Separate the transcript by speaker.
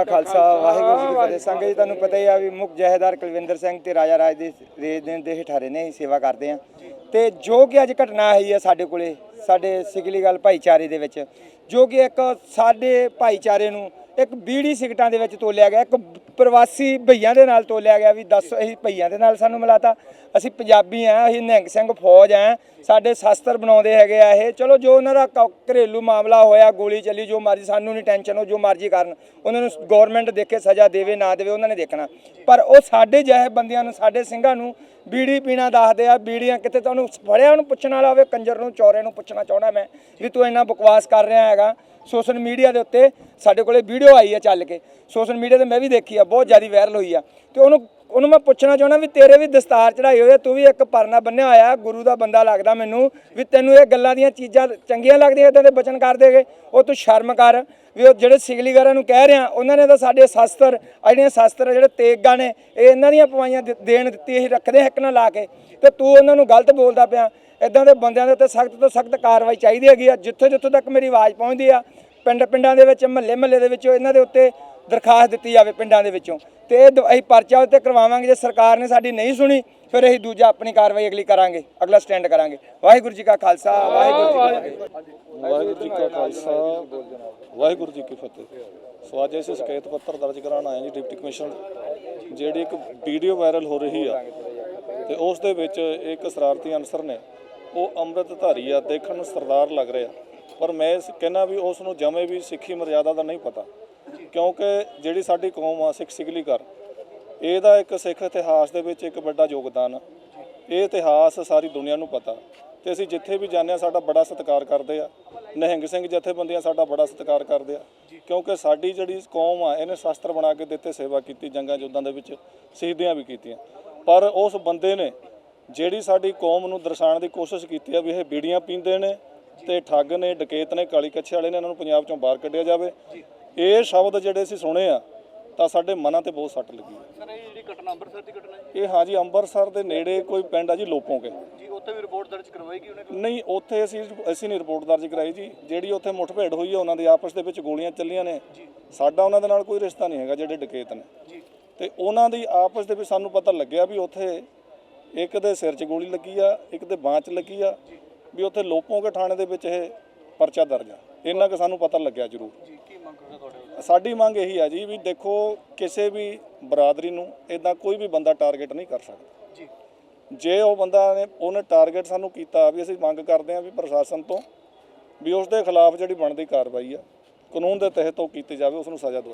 Speaker 1: ਕਾ ਖਾਲਸਾ ਵਾਹਿਗੁਰੂ ਜੀ ਕੀ ਫਤਿਹ। ਸੰਗਤ ਜੀ ਤੁਹਾਨੂੰ ਪਤਾ ਹੀ ਆ ਵੀ ਮੁੱਖ ਜਹੇਦਾਰ ਕੁਲਵਿੰਦਰ ਸਿੰਘ ਤੇ ਰਾਜਾ ਰਾਜ ਦੇ ਰੇਜ ਦੇ ਦੇ ਹਠਾਰੇ ਨੇ ਅਸੀਂ ਸੇਵਾ ਕਰਦੇ ਆ। ਤੇ ਜੋ ਕਿ ਅੱਜ ਘਟਨਾ ਆਈ ਹੈ ਸਾਡੇ ਕੋਲੇ ਸਾਡੇ ਸਿਗਲੀ ਗੱਲ ਭਾਈਚਾਰੇ ਦੇ ਵਿੱਚ ਜੋ ਕਿ ਇੱਕ ਸਾਡੇ ਭਾਈਚਾਰੇ ਨੂੰ ਇੱਕ ਬੀੜੀ ਸਿਗਟਾਂ ਦੇ ਵਿੱਚ ਤੋਲਿਆ ਗਿਆ, ਇੱਕ ਪ੍ਰਵਾਸੀ ਭਈਆਂ ਦੇ ਨਾਲ ਤੋਲਿਆ ਗਿਆ ਵੀ ਦੱਸ, ਅਸੀਂ ਭਈਆਂ ਦੇ ਨਾਲ ਸਾਨੂੰ ਮਿਲਾਤਾ। ਅਸੀਂ ਪੰਜਾਬੀ ਆ, ਅਸੀਂ ਨਿਹੰਗ ਸਿੰਘ ਫੌਜ ਆ, ਸਾਡੇ ਸ਼ਸਤਰ ਬਣਾਉਂਦੇ ਹੈਗੇ ਆ ਇਹ। ਚਲੋ, ਜੋ ਉਹਨਾਂ ਦਾ ਕ- ਘਰੇਲੂ ਮਾਮਲਾ ਹੋਇਆ, ਗੋਲੀ ਚੱਲੀ, ਜੋ ਮਰਜ਼ੀ, ਸਾਨੂੰ ਨਹੀਂ ਟੈਨਸ਼ਨ ਹੋ, ਜੋ ਮਰਜ਼ੀ ਕਰਨ। ਉਹਨਾਂ ਨੂੰ ਗਵਰਨਮੈਂਟ ਦੇਖੇ, ਸਜ਼ਾ ਦੇਵੇ, ਨਾ ਦੇਵੇ, ਉਹਨਾਂ ਨੇ ਦੇਖਣਾ। ਪਰ ਉਹ ਸਾਡੇ ਜਿਹੇ ਬੰਦਿਆਂ ਨੂੰ, ਸਾਡੇ ਸਿੰਘਾਂ ਨੂੰ ਬੀੜੀ ਪੀਣਾ ਦੱਸਦੇ ਆ, ਬੀੜੀਆਂ ਕਿਤੇ ਤੁਹਾਨੂੰ ਫੜਿਆ, ਉਹਨੂੰ ਪੁੱਛਣ ਵਾਲਾ ਹੋਵੇ, ਕੰਜਰ ਨੂੰ, ਚੌਰੇ ਨੂੰ ਪੁੱਛਣਾ ਚਾਹਣਾ ਮੈਂ, ਵੀ ਤੂੰ ਇੰਨਾ ਬਕਵਾਸ ਕਰ ਰਿਹਾ ਹੈਗਾ। ਸੋਸ਼ਲ ਮੀਡੀਆ ਦੇ ਉੱਤੇ ਸਾਡੇ ਕੋਲੇ ਵੀਡੀਓ ਆਈ ਆ ਚੱਲ ਕੇ, ਸੋਸ਼ਲ ਮੀਡੀਆ ਤੇ ਮੈਂ ਵੀ ਦੇਖੀ ਆ, ਬਹੁਤ ਜ਼ਿਆਦਾ ਵਾਇਰਲ ਹੋਈ ਆ। ਤੇ ਉਹਨੂੰ ਉਹਨੂੰ ਮੈਂ ਪੁੱਛਣਾ ਚਾਹਣਾ ਵੀ ਤੇਰੇ ਵੀ ਦਸਤਾਰ ਚੜਾਈ ਹੋਈ ਆ, ਤੂੰ ਵੀ ਇੱਕ ਪਰਨਾ ਬੰਨਿਆ ਹੋਇਆ, ਗੁਰੂ ਦਾ ਬੰਦਾ ਲੱਗਦਾ ਮੈਨੂੰ, ਵੀ ਤੈਨੂੰ ਇਹ ਗੱਲਾਂ ਦੀਆਂ ਚੀਜ਼ਾਂ ਚੰਗੀਆਂ ਲੱਗਦੀਆਂ, ਇਦਾਂ ਦੇ ਬਚਨ ਕਰ ਦੇਗੇ ਉਹ ਤੂੰ ਸ਼ਰਮ ਕਰ, ਵੀ ਉਹ ਜਿਹੜੇ ਸਿਗਲੀਗਰਾਂ ਨੂੰ ਕਹਿ ਰਿਹਾ, ਉਹਨਾਂ ਨੇ ਤਾਂ ਸਾਡੇ ਸ਼ਾਸਤਰ ਆਹ ਜਿਹੜੀਆਂ ਸ਼ਸਤਰ ਜਿਹੜੇ ਤੇਗਾਂ ਨੇ, ਇਹ ਇਹਨਾਂ ਦੀਆਂ ਪਵਾਈਆਂ ਦੇ- ਦੇਣ ਦਿੱਤੀ, ਅਸੀਂ ਰੱਖਦੇ ਹੱਕ ਨਾਲ ਲਾ ਕੇ। ਤੇ ਤੂੰ ਉਹਨਾਂ ਨੂੰ ਗਲਤ ਬੋਲਦਾ ਪਿਆ, ਇਦਾਂ ਦੇ ਬੰਦਿਆਂ ਦੇ ਉੱਤੇ ਸਖਤ ਤੋਂ ਸਖਤ ਕਾਰਵਾਈ ਚਾਹੀਦੀ ਹੈਗੀ ਆ, ਜਿੱਥੇ ਜਿੱਥੋਂ ਤੱਕ ਮੇਰੀ ਆਵਾਜ਼ ਪਹੁੰਚਦੀ ਆ ਪਿੰਡ ਪਿੰਡਾਂ ਦੇ ਵਿੱਚ, ਮਹੱਲੇ ਮਹੱਲੇ ਦੇ ਵਿੱਚੋਂ ਇਹਨਾਂ ਦੇ ਉੱਤੇ ਦਰਖਾਸਤ ਦਿੱਤੀ ਜਾਵੇ ਪਿੰਡਾਂ ਦੇ ਵਿੱਚੋਂ। ਤੇ ਇਹ ਦ- ਅਸੀਂ ਪਰਚਾ ਉੱਤੇ ਕਰਵਾਵਾਂਗੇ, ਜੇ ਸਰਕਾਰ ਨੇ ਸਾਡੀ ਨਹੀਂ ਸੁਣੀ, ਫਿਰ ਅਸੀਂ ਦੂਜਾ ਆਪਣੀ ਕਾਰਵਾਈ ਅਗਲੀ ਕਰਾਂਗੇ, ਅਗਲਾ ਸਟੈਂਡ ਕਰਾਂਗੇ। ਵਾਹਿਗੁਰੂ ਜੀ ਕਾ ਖਾਲਸਾ, ਵਾਹਿਗੁਰੂ ਜੀ ਕੀ ਫਤਿਹ।
Speaker 2: ਵਾਹਿਗੁਰੂ ਜੀ ਕਾ ਖਾਲਸਾ, ਵਾਹਿਗੁਰੂ ਜੀ ਕੀ ਫਤਿਹ। ਸੋ ਅੱਜ ਅਸੀਂ ਸ਼ਿਕਾਇਤ ਪੱਤਰ ਦਰਜ ਕਰਾਉਣ ਆਏ ਜੀ, ਡਿਪਟੀ ਕਮਿਸ਼ਨਰ। ਜਿਹੜੀ ਇੱਕ ਵੀਡੀਓ ਵਾਇਰਲ ਹੋ ਰਹੀ ਆ, ਤੇ ਉਸ ਦੇ ਵਿੱਚ ਇੱਕ ਸ਼ਰਾਰਤੀ ਅਨਸਰ ਨੇ, ਉਹ ਅੰਮ੍ਰਿਤਧਾਰੀ ਆ, ਦੇਖਣ ਨੂੰ ਸਰਦਾਰ ਲੱਗ ਰਿਹਾ। ਪਰ ਮੈਂ ਕਹਿੰਦਾ ਵੀ ਉਸ ਨੂੰ ਜਮੇ ਵੀ ਸਿੱਖੀ ਮਰਿਆਦਾ ਦਾ ਨਹੀਂ ਪਤਾ। ਕਿਉਂਕਿ ਜਿਹੜੀ ਸਾਡੀ ਕੌਮ ਆ, ਸਿੱਖ ਸਿਗਲੀ ਕਰ ਇਹਦਾ ਇੱਕ ਸਿੱਖ ਇਤਿਹਾਸ ਦੇ ਵਿੱਚ ਇੱਕ ਵੱਡਾ ਯੋਗਦਾਨ। ਆ ਇਹ ਇਤਿਹਾਸ ਸਾਰੀ ਦੁਨੀਆ ਨੂੰ ਪਤਾ। ਤੇ ਅਸੀਂ ਜਿੱਥੇ ਵੀ ਜਾਂਦੇ ਆ, ਸਾਡਾ ਬੜਾ ਸਤਿਕਾਰ ਕਰਦੇ ਆ। ਨਿਹੰਗ ਸਿੰਘ ਜਥੇਬੰਦੀਆਂ ਸਾਡਾ ਬੜਾ ਸਤਿਕਾਰ ਕਰਦੇ ਆ। ਕਿਉਂਕਿ ਸਾਡੀ ਜਿਹੜੀ ਕੌਮ ਆ, ਇਹਨੇ ਸ਼ਸਤਰ ਬਣਾ ਕੇ ਦਿੱਤੇ, ਸੇਵਾ ਕੀਤੀ, ਜੰਗਾਂ ਯੁੱਧਾਂ ਦੇ ਵਿੱਚ ਸ਼ਹੀਦੀਆਂ ਵੀ ਕੀਤੀਆਂ। ਪਰ ਉਸ ਬੰਦੇ ਨੇ ਜਿਹੜੀ ਸਾਡੀ ਕੌਮ ਨੂੰ ਦਰਸਾਉਣ ਦੀ ਕੋਸ਼ਿਸ਼ ਕੀਤੀ ਆ, ਵੀ ਇਹ ਬੀੜੀਆਂ ਪੀਂਦੇ ਨੇ ਤੇ ਠੱਗ ਨੇ ਡਕੈਤ ਨੇ ਕਾਲੀ ਕੱਛੇ ਵਾਲੇ ਨੇ ਇਹਨਾਂ ਨੂੰ ਪੰਜਾਬ ਚੋਂ ਬਾਹਰ ਕੱਢਿਆ ਜਾਵੇ। ਇਹ ਸ਼ਬਦ ਜਿਹੜੇ ਅਸੀਂ ਸੁਣੇ ਆ ਤਾਂ ਸਾਡੇ ਮਨਾਂ ਤੇ ਬਹੁਤ ਸੱਟ ਲੱਗੀ
Speaker 3: ਸਰ ਇਹ ਜਿਹੜੀ ਘਟਨਾ ਅੰਮ੍ਰਿਤਸਰ ਦੀ ਘਟਨਾ ਹੈ?
Speaker 2: ਇਹ ਹਾਂਜੀ ਅੰਮ੍ਰਿਤਸਰ ਦੇ ਨੇੜੇ ਕੋਈ ਪਿੰਡ ਆ ਜੀ ਲੋਪੋਂਕੇ
Speaker 3: ਜੀ ਉੱਥੇ ਵੀ ਰਿਪੋਰਟ ਦਰਜ ਕਰਵਾਏਗੀ ਉਹਨੇ
Speaker 2: ਨਹੀਂ ਉੱਥੇ ਅਸੀਂ ਅਸੀਂ ਨਹੀਂ ਰਿਪੋਰਟ ਦਰਜ ਕਰਾਈ ਜੀ। ਜਿਹੜੀ ਉੱਥੇ ਮੁੱਠਭੇੜ ਹੋਈ ਹੈ ਉਹਨਾਂ ਦੇ ਆਪਸ ਦੇ ਵਿੱਚ ਗੋਲੀਆਂ ਚੱਲੀਆਂ ਨੇ। ਸਾਡਾ ਉਹਨਾਂ ਦੇ ਨਾਲ ਕੋਈ ਰਿਸ਼ਤਾ ਨਹੀਂ ਹੈਗਾ ਜਿਹੜੇ ਡਕੈਤ ਨੇ।
Speaker 3: ਜੀ।
Speaker 2: ਤੇ ਉਹਨਾਂ ਦੀ ਆਪਸ ਦੇ ਵਿੱਚ ਸਾਨੂੰ ਪਤਾ ਲੱਗਿਆ ਵੀ ਉੱਥੇ ਇੱਕ ਦੇ ਸਿਰ 'ਚ ਗੋਲੀ ਲੱਗੀ ਆ ਇੱਕ ਦੇ ਬਾਂਹ 'ਚ ਲੱਗੀ ਆ। ਵੀ ਉੱਥੇ ਲੋਪੋਂਕੇ ਥਾਣੇ ਦੇ ਵਿੱਚ ਇਹ ਪਰਚਾ ਦਰਜ ਆ। ਇੰਨਾ ਕਿ ਸਾਨੂੰ ਪਤਾ ਲੱਗਿਆ ਜ਼ਰੂਰ।
Speaker 3: ਜੀ ਕੀ ਮੰਗ ਕਰਦੇ ਤੁਹਾਡੇ
Speaker 2: ਸਾਡੀ ਮੰਗ ਇਹੀ ਆ ਜੀ ਵੀ ਦੇਖੋ ਕਿਸੇ ਵੀ ਬਰਾਦਰੀ ਨੂੰ ਇਦਾਂ ਕੋਈ ਵੀ ਬੰਦਾ ਟਾਰਗੇਟ ਨਹੀਂ ਕਰ ਸਕਦਾ।
Speaker 3: ਜੀ।
Speaker 2: ਜੇ ਉਹ ਬੰਦਾ ਨੇ ਉਹਨੇ ਟਾਰਗੇਟ ਸਾਨੂੰ ਕੀਤਾ ਵੀ ਅਸੀਂ ਮੰਗ ਕਰਦੇ ਹਾਂ ਵੀ ਪ੍ਰਸ਼ਾਸਨ ਤੋਂ ਵੀ ਉਸ ਦੇ ਖਿਲਾਫ ਜਿਹੜੀ ਬਣਦੀ ਕਾਰਵਾਈ ਆ ਕਾਨੂੰਨ ਦੇ ਤਹਿਤ ਉਹ ਕੀਤੀ ਜਾਵੇ ਉਸ ਨੂੰ ਸਜ਼ਾ